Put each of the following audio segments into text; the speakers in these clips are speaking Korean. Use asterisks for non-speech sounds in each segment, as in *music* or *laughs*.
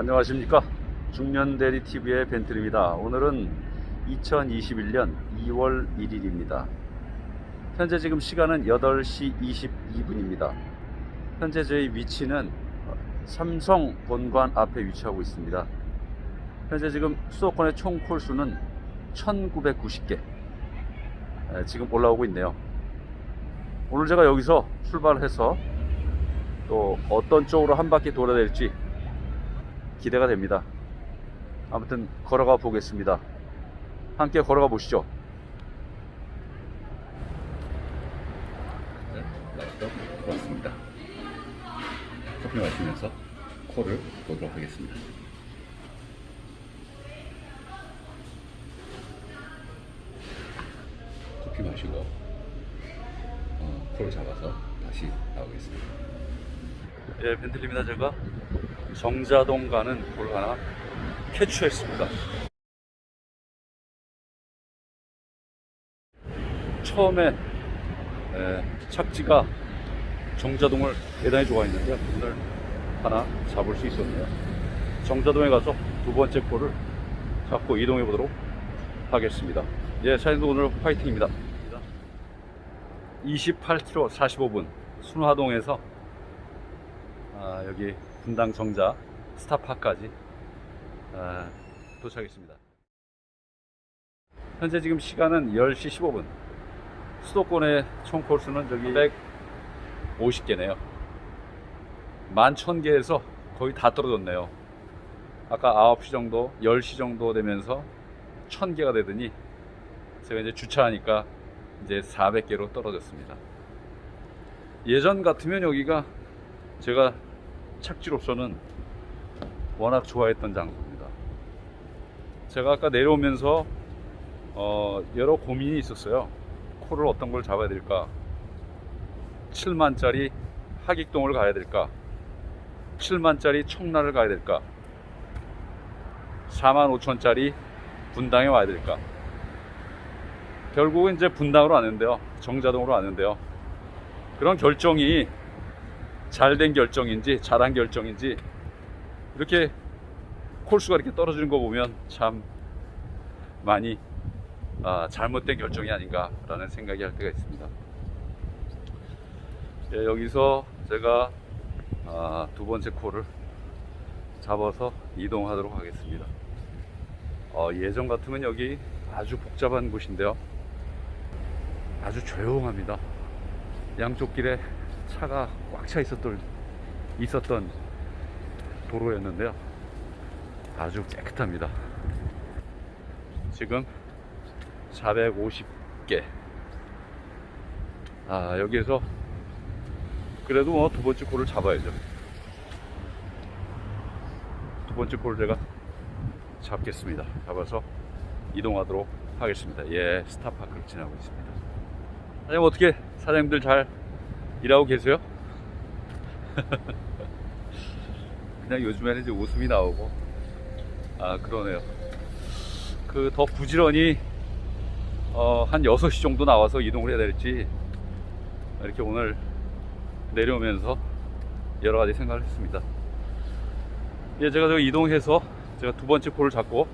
안녕하십니까 중년대리 TV의 벤틀입니다. 오늘은 2021년 2월 1일입니다. 현재 지금 시간은 8시 22분입니다. 현재 저희 위치는 삼성 본관 앞에 위치하고 있습니다. 현재 지금 수도권의 총 콜수는 1990개 지금 올라오고 있네요. 오늘 제가 여기서 출발해서 또 어떤 쪽으로 한 바퀴 돌아야 될지 기대가 됩니다. 아무튼 걸어가 보겠습니다. 함께 걸어가 보시죠. 네, 라이트 들어왔습니다. 커피 마시면서 코를 보도록 하겠습니다. 커피 마시고 어, 코를 잡아서 다시 나오겠습니다. 예, 벤틀리입니다. 제가 정자동 가는 볼 하나 캐치했습니다. 처음에 에, 착지가 정자동을 대단히 좋아했는데 오늘 하나 잡을 수 있었네요. 정자동에 가서 두 번째 골을 잡고 이동해 보도록 하겠습니다. 예, 사장님도 오늘 화이팅입니다. 28km 45분 순화동에서 아, 여기 분당 정자 스타파까지 아, 도착했습니다. 현재 지금 시간은 10시 15분. 수도권의 총 콜수는 저기 150개네요. 11,000개에서 거의 다 떨어졌네요. 아까 9시 정도, 10시 정도 되면서 1,000개가 되더니 제가 이제 주차하니까 이제 400개로 떨어졌습니다. 예전 같으면 여기가 제가 착지로서는 워낙 좋아했던 장소입니다. 제가 아까 내려오면서 어, 여러 고민이 있었어요. 코를 어떤 걸 잡아야 될까? 7만짜리 하객동을 가야 될까? 7만짜리 청라를 가야 될까? 4만 5천짜리 분당에 와야 될까? 결국은 이제 분당으로 왔는데요. 정자동으로 왔는데요. 그런 결정이 잘된 결정인지 잘한 결정인지 이렇게 콜수가 이렇게 떨어지는 거 보면 참 많이 아, 잘못된 결정이 아닌가라는 생각이 할 때가 있습니다. 예, 여기서 제가 아, 두 번째 콜을 잡아서 이동하도록 하겠습니다. 어, 예전 같으면 여기 아주 복잡한 곳인데요. 아주 조용합니다. 양쪽 길에 차가 꽉 차 있었던, 있었던 도로였는데요. 아주 깨끗합니다. 지금 450개. 아, 여기에서 그래도 뭐 두 번째 골을 잡아야죠. 두 번째 골을 제가 잡겠습니다. 잡아서 이동하도록 하겠습니다. 예, 스타파크를 지나고 있습니다. 사장님 어떻게 사장님들 잘 일하고 계세요? *laughs* 그냥 요즘에는 이제 웃음이 나오고 아 그러네요. 그 더 부지런히 어, 한 6시 정도 나와서 이동을 해야 될지 이렇게 오늘 내려오면서 여러 가지 생각을 했습니다. 예, 제가 저 이동해서 제가 두 번째 콜을 잡고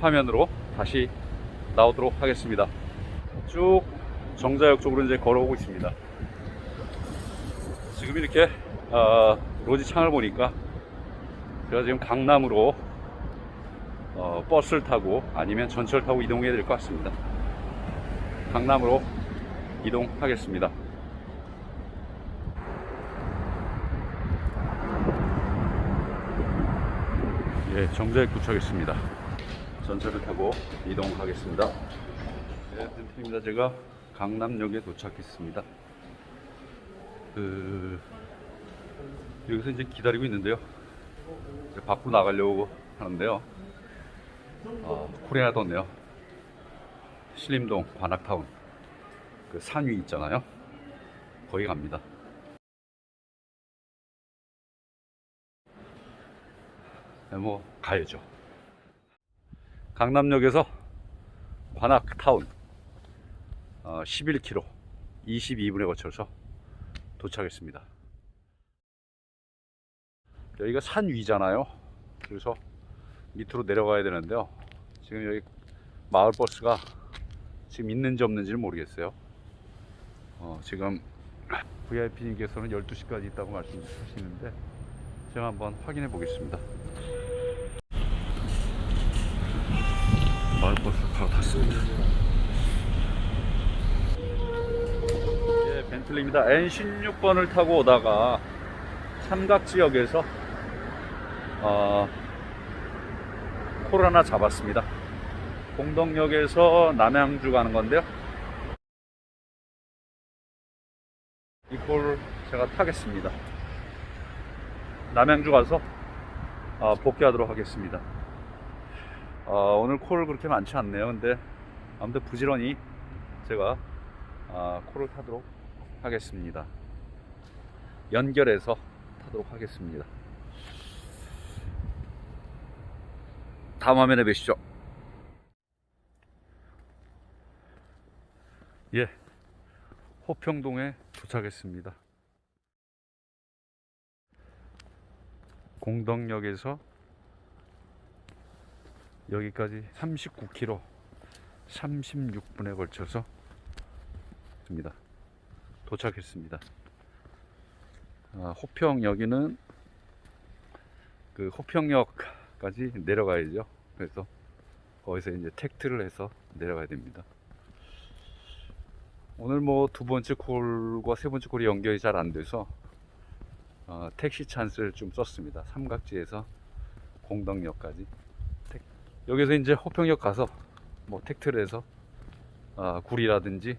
화면으로 다시 나오도록 하겠습니다. 쭉 정자역 쪽으로 이제 걸어오고 있습니다. 지금 이렇게 어, 로지 창을 보니까 제가 지금 강남으로 어, 버스를 타고 아니면 전철 타고 이동해야 될 것 같습니다. 강남으로 이동하겠습니다. 예, 정자에 도착했습니다. 전철을 타고 이동하겠습니다. 네, 템입니다. 제가 강남역에 도착했습니다. 그 여기서 이제 기다리고 있는데요. 이제 밖으로 나가려고 하는데요. 어, 코리아 떴네요. 신림동 관악타운 그 산위 있잖아요. 거기 갑니다. 네, 뭐 가야죠. 강남역에서 관악타운 어, 11km 22분에 거쳐서 도착했습니다. 여기가 산 위잖아요. 그래서 밑으로 내려가야 되는데요. 지금 여기 마을 버스가 지금 있는지 없는지를 모르겠어요. 어, 지금 VIP님께서는 12시까지 있다고 말씀하시는데 제가 한번 확인해 보겠습니다. 마을 버스 바로 탔습니다. 틀리입니다. N16번을 타고 오다가 삼각지역에서 어, 콜 하나 잡았습니다. 공덕역에서 남양주 가는 건데요. 이콜 제가 타겠습니다. 남양주 가서 어, 복귀하도록 하겠습니다. 어, 오늘 콜 그렇게 많지 않네요. 근데 아무튼 부지런히 제가 아, 콜을 타도록 하겠습니다. 연결해서 타도록 하겠습니다. 다음 화면에 뵈시죠. 예, 호평동에 도착했습니다. 공덕역에서 여기까지 39km 36분에 걸쳐서 입니다. 도착했습니다. 아, 호평역에는 그 호평역까지 내려가야죠. 그래서 거기서 이제 택트를 해서 내려가야 됩니다. 오늘 뭐 두 번째 콜과 세 번째 콜이 연결이 잘 안 돼서 어, 택시 찬스를 좀 썼습니다. 삼각지에서 공덕역까지. 택- 여기서 이제 호평역 가서 뭐 택트를 해서 아, 구리라든지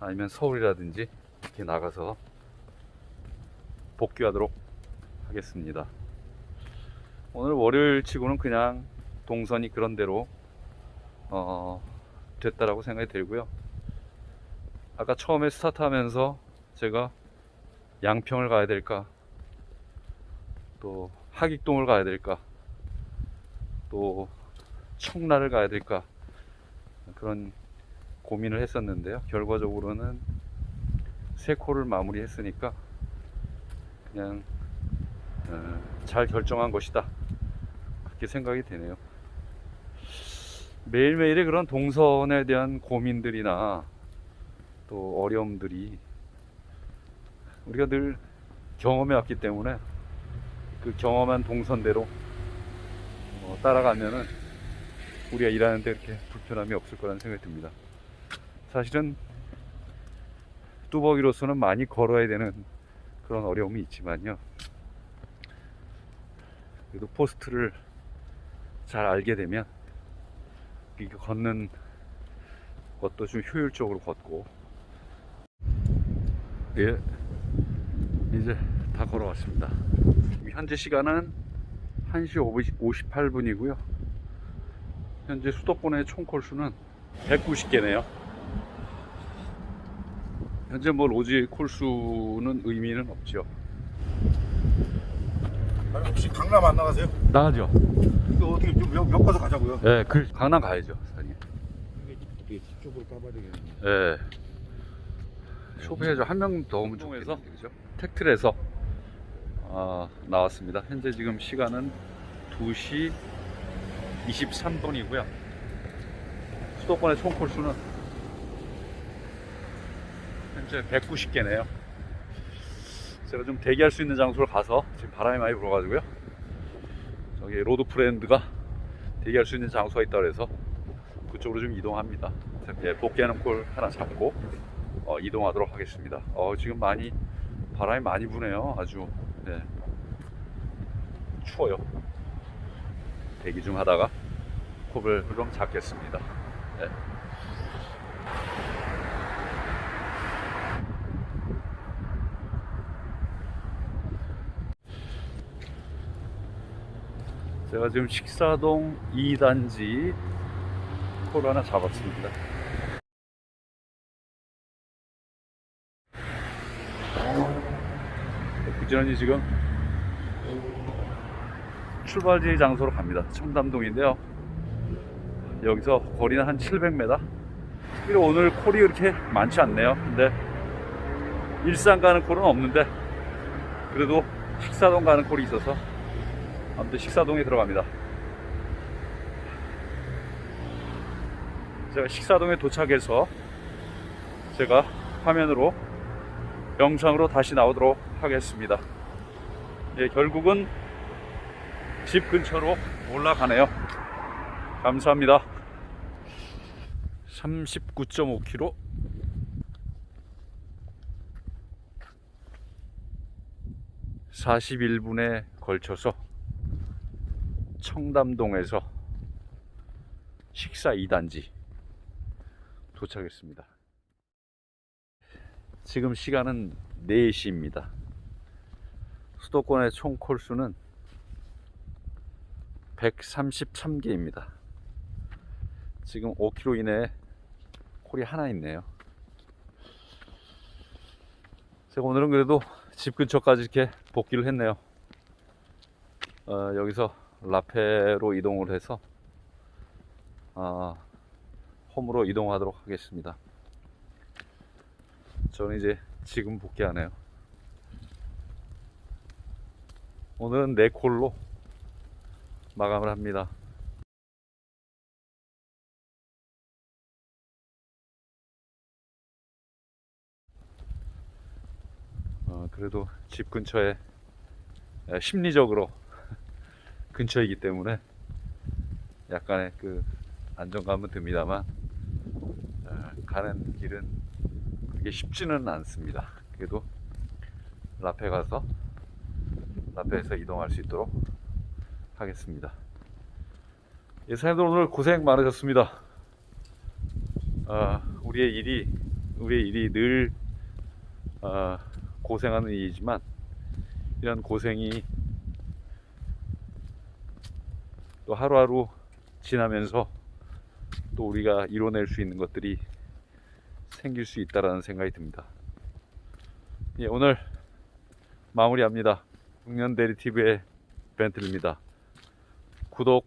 아니면 서울이라든지 이렇게 나가서 복귀하도록 하겠습니다. 오늘 월요일 치고는 그냥 동선이 그런 대로 어, 됐다라고 생각이 들고요. 아까 처음에 스타트하면서 제가 양평을 가야 될까, 또 하익동을 가야 될까, 또 청라를 가야 될까 그런 고민을 했었는데요. 결과적으로는 세 코를 마무리했으니까 그냥 어, 잘 결정한 것이다. 그렇게 생각이 되네요. 매일매일의 그런 동선에 대한 고민들이나 또 어려움들이 우리가 늘 경험해 왔기 때문에 그 경험한 동선대로 어, 따라가면은 우리가 일하는데 이렇게 불편함이 없을 거라는 생각이 듭니다. 사실은 뚜벅이로서는 많이 걸어야 되는 그런 어려움이 있지만요. 그래도 포스트를 잘 알게 되면 이거 걷는 것도 좀 효율적으로 걷고 예 이제 다 걸어왔습니다. 현재 시간은 1시 58분이고요. 현재 수도권의 총 콜수는 190개네요. 현재 뭐 로지 콜수는 의미는 없죠. 아니, 혹시 강남 안 나가세요? 나가죠. 이거 어떻게 좀 몇, 몇 가서 가자고요. 예, 그 강남 가야죠, 사장님. 이게 뒤쪽으로 까봐야 되겠네. 예. 쇼핑해서 한 명 더 오면 좋겠죠. 택트에서 아, 나왔습니다. 현재 지금 시간은 2시 23분이고요. 수도권의 총 콜수는 현재 190개네요. 제가 좀 대기할 수 있는 장소를 가서 지금 바람이 많이 불어가지고요. 저기 로드 프렌드가 대기할 수 있는 장소가 있다 그래서 그쪽으로 좀 이동합니다. 예, 복귀하는 콜 하나 잡고 어, 이동하도록 하겠습니다. 어, 지금 많이 바람이 많이 부네요. 아주 네. 추워요. 대기 좀 하다가 콜을 그럼 잡겠습니다. 네. 제가 지금 식사동 2단지 콜 하나 잡았습니다. 부지런히 지금 출발지 장소로 갑니다. 청담동인데요. 여기서 거리는 한 700m. 그리고 오늘 콜이 그렇게 많지 않네요. 근데 일산 가는 콜은 없는데 그래도 식사동 가는 콜이 있어서 아무튼 식사동에 들어갑니다. 제가 식사동에 도착해서 제가 화면으로 영상으로 다시 나오도록 하겠습니다. 예, 결국은 집 근처로 올라가네요. 감사합니다. 39.5km 41분에 걸쳐서 청담동에서 식사 2단지 도착했습니다. 지금 시간은 4시입니다. 수도권의 총 콜수는 133개입니다. 지금 5km 이내에 콜이 하나 있네요. 제가 오늘은 그래도 집 근처까지 이렇게 복귀를 했네요. 어, 여기서 라페로 이동을 해서 아, 홈으로 이동하도록 하겠습니다. 저는 이제 지금 복귀하네요. 오늘은 네 콜로 마감을 합니다. 어, 그래도 집 근처에 에, 심리적으로 근처이기 때문에 약간의 그 안정감은 듭니다만 어, 가는 길은 그게 쉽지는 않습니다. 그래도 라페 가서 라페에서 이동할 수 있도록 하겠습니다. 예, 사장님들 오늘 고생 많으셨습니다. 아, 우리의 일이 우리의 일이 늘 아, 고생하는 일이지만 이런 고생이 또 하루하루 지나면서 또 우리가 이뤄낼 수 있는 것들이 생길 수 있다라는 생각이 듭니다. 예, 오늘 마무리합니다. 국년대리 TV의 벤틀입니다. 구독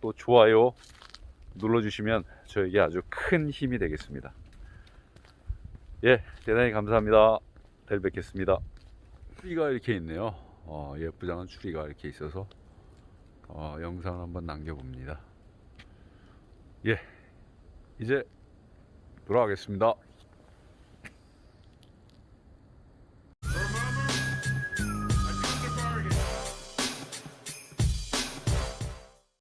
또 좋아요 눌러주시면 저에게 아주 큰 힘이 되겠습니다. 예, 대단히 감사합니다. 내일 뵙겠습니다. 추리가 이렇게 있네요. 어, 예쁘장한 추리가 이렇게 있어서 어, 영상을 한번 남겨봅니다. 예, 이제 돌아가겠습니다.